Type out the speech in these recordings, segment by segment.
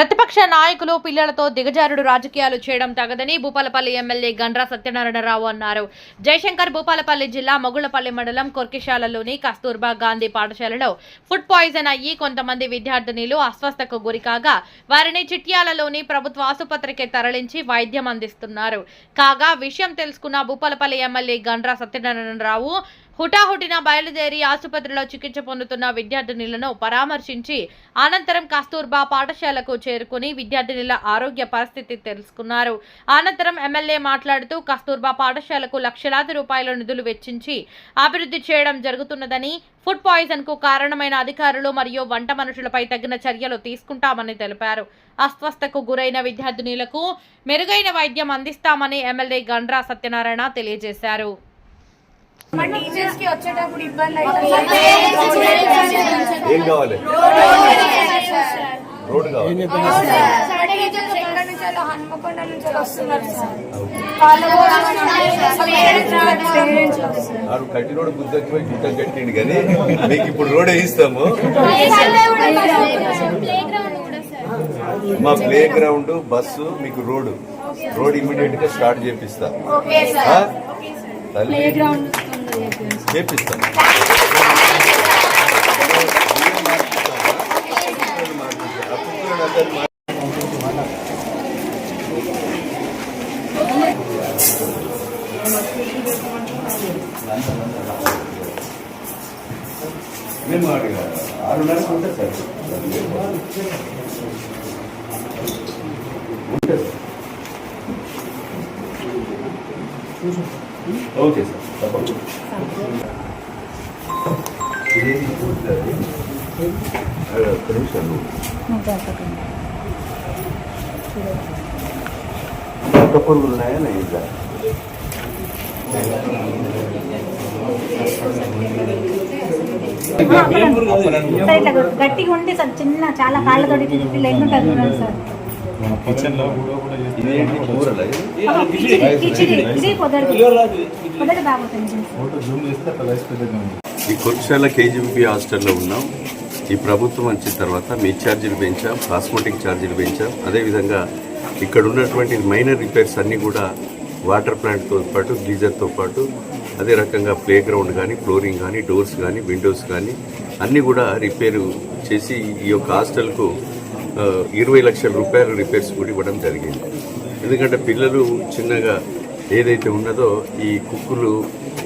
ప్రతిపక్ష నాయకులు పిల్లలతో దిగజారుడు రాజకీయాలు చేయడం తగదని భూపాలపల్లి ఎమ్మెల్యే గండ్రా సత్యనారాయణరావు అన్నారు. జయశంకర్ భూపాలపల్లి జిల్లా మొగుళ్ళపల్లి మండలం కొర్కిశాలలోని కస్తూర్బా గాంధీ పాఠశాలలో ఫుడ్ పాయిజన్ అయ్యి కొంతమంది విద్యార్థినిలు అస్వస్థకు గురికాగా వారిని చిట్యాలలోని ప్రభుత్వ ఆసుపత్రికి తరలించి వైద్యం అందిస్తున్నారు. కాగా విషయం తెలుసుకున్న భూపాలపల్లి ఎమ్మెల్యే గండ్రా సత్యనారాయణరావు హుటాహుటిన బయలుదేరి ఆసుపత్రిలో చికిత్స పొందుతున్న విద్యార్థినులను పరామర్శించి అనంతరం కస్తూర్బా పాఠశాలకు చేరుకుని విద్యార్థినుల ఆరోగ్య పరిస్థితి తెలుసుకున్నారు. అనంతరం ఎమ్మెల్యే మాట్లాడుతూ కస్తూర్బా పాఠశాలకు లక్షలాది రూపాయల నిధులు వెచ్చించి అభివృద్ధి చేయడం జరుగుతున్నదని ఫుడ్ పాయిజన్కు కారణమైన అధికారులు మరియు వంట మనుషులపై తగిన చర్యలు తీసుకుంటామని తెలిపారు. అస్వస్థకు గురైన విద్యార్థినులకు మెరుగైన వైద్యం అందిస్తామని ఎమ్మెల్యే గండ్రా సత్యనారాయణ తెలియజేశారు. మా టీచర్స్కి వచ్చేటప్పుడు ఇబ్బంది అవుతుంది ఏం కావాలి? రోడ్ ఎక్కడి నుంచి హన్మకొండ నుంచి వస్తున్నారు సార్. కట్టి రోడ్ బుద్ధకి పోయి గుట్టం కట్టిండు కానీ మీకు ఇప్పుడు రోడ్ వేయిస్తాము. మా ప్లే గ్రౌండ్ బస్సు మీకు రోడ్ రోడ్ ఇమీడియట్గా స్టార్ట్ చేపిస్తా? తల్లి. చేపిస్తాను. మేము అడిగా ఆరున్నరకు ఉంటుంది సార్. ఉంటుంది ఓకే సార్. పురుగులు ఉన్నాయా సార్ గట్టిగా ఉండి సార్ చిన్న చాలా కాళ్ళతో ఇట్లా చూడండి సార్ ఈ కుర్చాల కేజీబీ హాస్టల్లో ఉన్నాం. ఈ ప్రభుత్వం వచ్చిన తర్వాత మీ ఛార్జీలు పెంచాం కాస్మెటిక్ ఛార్జీలు పెంచాం. అదేవిధంగా ఇక్కడ ఉన్నటువంటి మైనర్ రిపేర్స్ అన్నీ కూడా వాటర్ ప్లాంట్తో పాటు గీజర్తో పాటు అదే రకంగా ప్లే గ్రౌండ్ కానీ ఫ్లోరింగ్ కానీ డోర్స్ కానీ విండోస్ కానీ అన్నీ కూడా రిపేరు చేసి ఈ యొక్క హాస్టల్కు ఇరవై లక్షల రూపాయల రిపేర్స్ కూడా ఇవ్వడం జరిగింది. ఎందుకంటే పిల్లలు చిన్నగా ఏదైతే ఉన్నదో ఈ కుక్కులు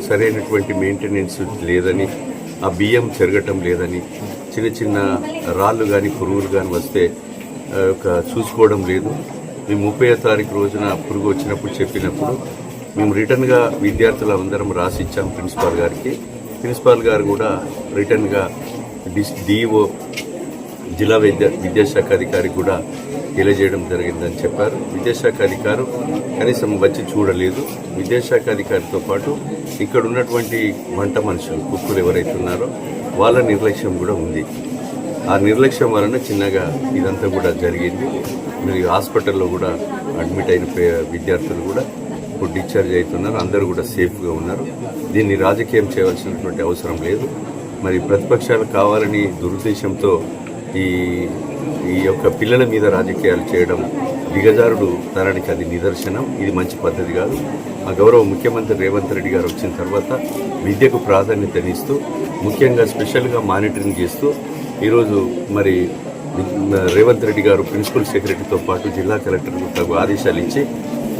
సరైనటువంటి మెయింటెనెన్స్ లేదని ఆ బియ్యం చెరగటం లేదని చిన్న చిన్న రాళ్ళు కానీ పురుగులు కానీ వస్తే ఒక చూసుకోవడం లేదు. మేము ముప్పై తారీఖు రోజున పురుగు వచ్చినప్పుడు చెప్పినప్పుడు మేము రిటర్న్గా విద్యార్థులందరం రాసిచ్చాం ప్రిన్సిపాల్ గారికి. ప్రిన్సిపాల్ గారు కూడా రిటర్న్గా డిస్ డిఓ జిల్లా విద్యా విద్యాశాఖ అధికారి కూడా తెలియజేయడం జరిగిందని చెప్పారు. విద్యాశాఖ అధికారు కనీసం వచ్చి చూడలేదు. విద్యాశాఖ అధికారితో పాటు ఇక్కడ ఉన్నటువంటి వంట మనుషులు కుక్కులు ఎవరైతే ఉన్నారో వాళ్ళ నిర్లక్ష్యం కూడా ఉంది. ఆ నిర్లక్ష్యం వలన చిన్నగా ఇదంతా కూడా జరిగింది. మీరు హాస్పిటల్లో కూడా అడ్మిట్ అయిన విద్యార్థులు కూడా ఇప్పుడు డిశ్చార్జ్ అవుతున్నారు. అందరూ కూడా సేఫ్గా ఉన్నారు. దీన్ని రాజకీయం చేయవలసినటువంటి అవసరం లేదు. మరి ప్రతిపక్షాలు కావాలని దురుద్దేశంతో ఈ ఈ యొక్క పిల్లల మీద రాజకీయాలు చేయడం దిగజారుడు తరానికి అది నిదర్శనం ఇది మంచి పద్ధతి కాదు. ఆ గౌరవ ముఖ్యమంత్రి రేవంత్ రెడ్డి గారు వచ్చిన తర్వాత విద్యకు ప్రాధాన్యతనిస్తూ ముఖ్యంగా స్పెషల్గా మానిటరింగ్ చేస్తూ ఈరోజు మరి రేవంత్ రెడ్డి గారు ప్రిన్సిపల్ సెక్రటరీతో పాటు జిల్లా కలెక్టర్కు తగు ఆదేశాలు ఇచ్చి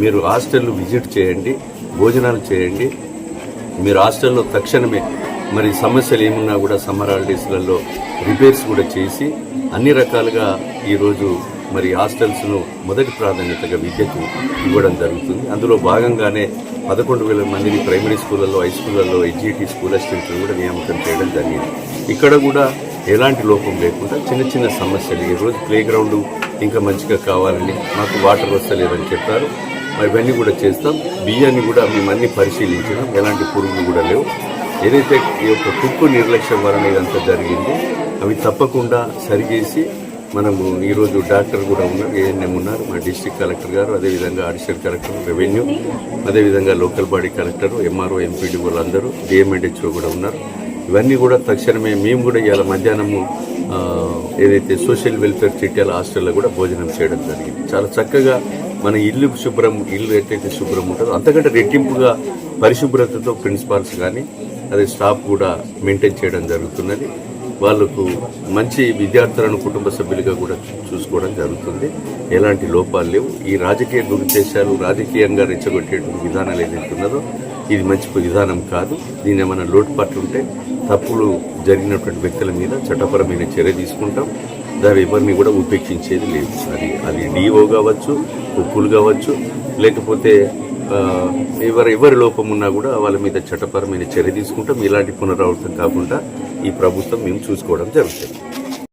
మీరు హాస్టల్ విజిట్ చేయండి భోజనాలు చేయండి మీరు హాస్టల్లో తక్షణమే మరి సమస్యలు ఏమున్నా కూడా సమ్మర్ హాలిడేస్లలో రిపేర్స్ కూడా చేసి అన్ని రకాలుగా ఈరోజు మరి హాస్టల్స్ను మొదటి ప్రాధాన్యతగా విద్యకు ఇవ్వడం జరుగుతుంది. అందులో భాగంగానే పదకొండు వేల మందిని ప్రైమరీ స్కూళ్ళల్లో హై స్కూళ్ళల్లో ఎడ్జిటి స్కూల్ అసిస్టెంట్లు కూడా నియామకం చేయడం జరిగింది. ఇక్కడ కూడా ఎలాంటి లోపం లేకుండా చిన్న చిన్న సమస్యలు ఈరోజు ప్లే గ్రౌండ్ ఇంకా మంచిగా కావాలని మాకు వాటర్ వస్తలేదని చెప్పారు. మరి ఇవన్నీ కూడా చేస్తాం. బియ్యాన్ని కూడా మేము అన్ని పరిశీలించడం. ఎలాంటి పురుగులు కూడా లేవు. ఏదైతే ఈ యొక్క కుక్కు నిర్లక్ష్యం వలన ఇదంతా జరిగింది అవి తప్పకుండా సరిచేసి మనము ఈరోజు డాక్టర్ కూడా ఉన్నారు ఏఎన్ఎం ఉన్నారు మా డిస్టిక్ కలెక్టర్ గారు అదేవిధంగా అడిషనల్ కలెక్టర్ రెవెన్యూ అదేవిధంగా local body collector MRO MPD వాళ్ళందరూ డిఎంఎడ్హెచ్ఓ కూడా ఉన్నారు. ఇవన్నీ కూడా తక్షణమే మేము కూడా ఇవాళ మధ్యాహ్నము ఏదైతే సోషల్ వెల్ఫేర్ చిట్యాల హాస్టల్లో కూడా భోజనం చేయడం జరిగింది. చాలా చక్కగా మన ఇల్లు శుభ్రం ఇల్లు ఎట్లయితే శుభ్రం ఉంటుందో అంతకంటే రెట్టింపుగా పరిశుభ్రతతో ప్రిన్సిపాల్స్ కానీ అదే స్టాఫ్ కూడా మెయింటైన్ చేయడం జరుగుతున్నది. వాళ్ళకు మంచి విద్యార్థులను కుటుంబ సభ్యులుగా కూడా చూసుకోవడం జరుగుతుంది. ఎలాంటి లోపాలు లేవు. ఈ రాజకీయ దురుద్దేశాలు రాజకీయంగా రెచ్చగొట్టేటువంటి విధానాలు ఏదైతే ఉన్నదో ఇది మంచి విధానం కాదు. దీని ఏమైనా లోటుపాట్లు ఉంటే తప్పులు జరిగినటువంటి వ్యక్తుల మీద చట్టపరమైన చర్య తీసుకుంటాం. దాని ఎవరిని కూడా ఉపేక్షించేది లేదు. అది అది డిఓ కావచ్చు ఉప్పులు కావచ్చు. లేకపోతే ఆ, ఎవరు ఎవరి లోపం ఉన్నా కూడా వాళ్ళ మీద చట్టపరమైన చర్య తీసుకుంటాం. ఇలాంటి పునరావృతం కాకుండా ఈ ప్రభుత్వం మేము చూసుకోవడం జరుగుతుంది.